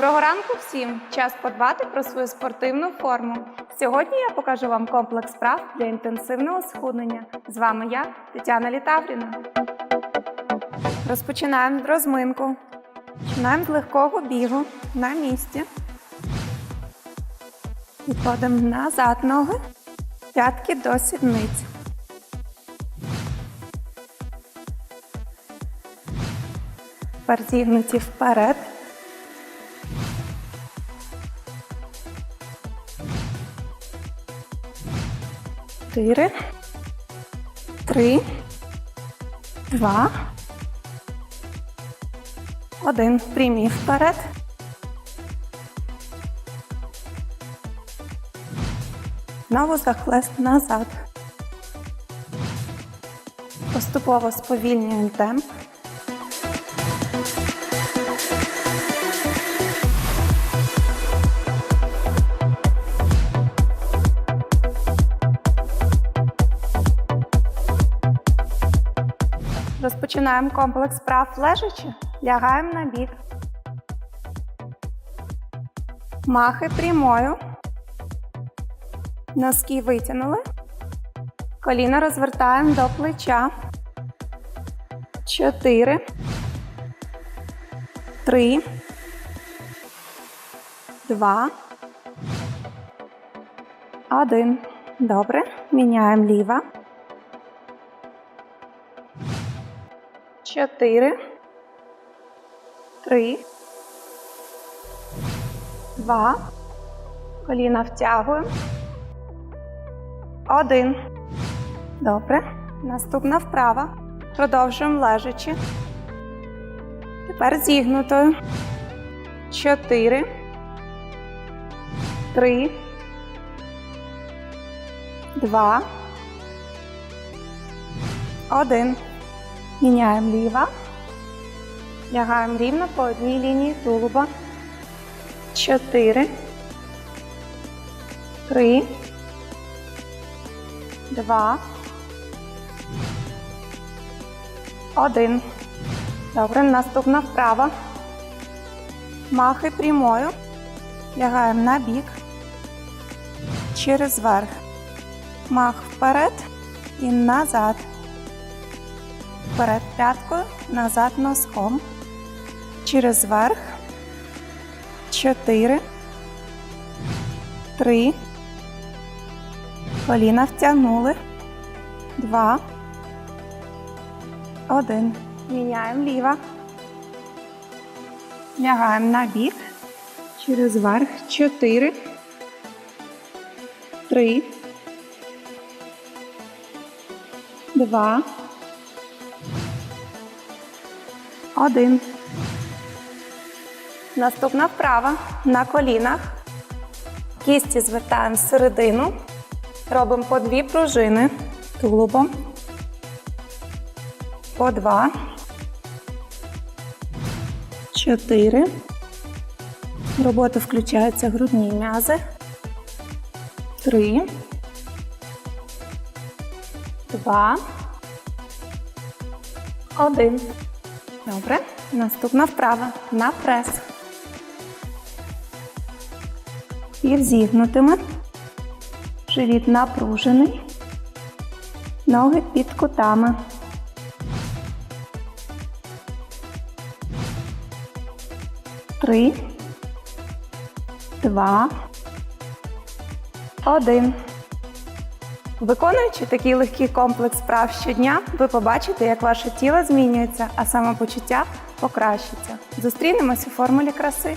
Доброго ранку всім! Час подбати про свою спортивну форму. Сьогодні я покажу вам комплекс справ для інтенсивного схуднення. З вами я, Тетяна Літавріна. Розпочинаємо розминку. Починаємо з легкого бігу на місці. Відходимо назад ноги, п'ятки до сідниць. Тепер вперед. Чотири, три, два, один. Прямі вперед. Знову захлест назад. Поступово сповільнюємо темп. Розпочинаємо комплекс вправ лежачи. Лягаємо на бік. Махи прямою. Носки витягнули. Коліна розвертаємо до плеча. Чотири. Три. Два. Один. Добре. Міняємо ліва. Чотири. Три. Два. Коліна втягуємо. Один. Добре. Наступна вправа. Продовжуємо лежачи. Тепер зігнутою. Чотири. Три. Два. Один. Міняємо ліва. Лягаємо рівно по одній лінії тулуба. Чотири. Три. Два. Один. Добре, наступна вправа. Махи прямою. Лягаємо на бік. Через верх. Мах вперед і назад. Вперед п'яткою, назад носком. Через верх. Чотири. Три. Коліна втягнули. Два. Один. Міняємо ліва. Лягаємо на бік. Через верх. Чотири. Три. Два. Один. Наступна вправа на колінах. Кісті звертаємо всередину. Робимо по дві пружини тулубом. По два. Чотири. В роботу включаються грудні м'язи. Три. Два. Один. Добре. Наступна вправа на прес. І зігнутими. Живіт напружений. Ноги під кутами. Три. Два. Один. Виконуючи такий легкий комплекс справ щодня, ви побачите, як ваше тіло змінюється, а самопочуття покращиться. Зустрінемось у формулі краси.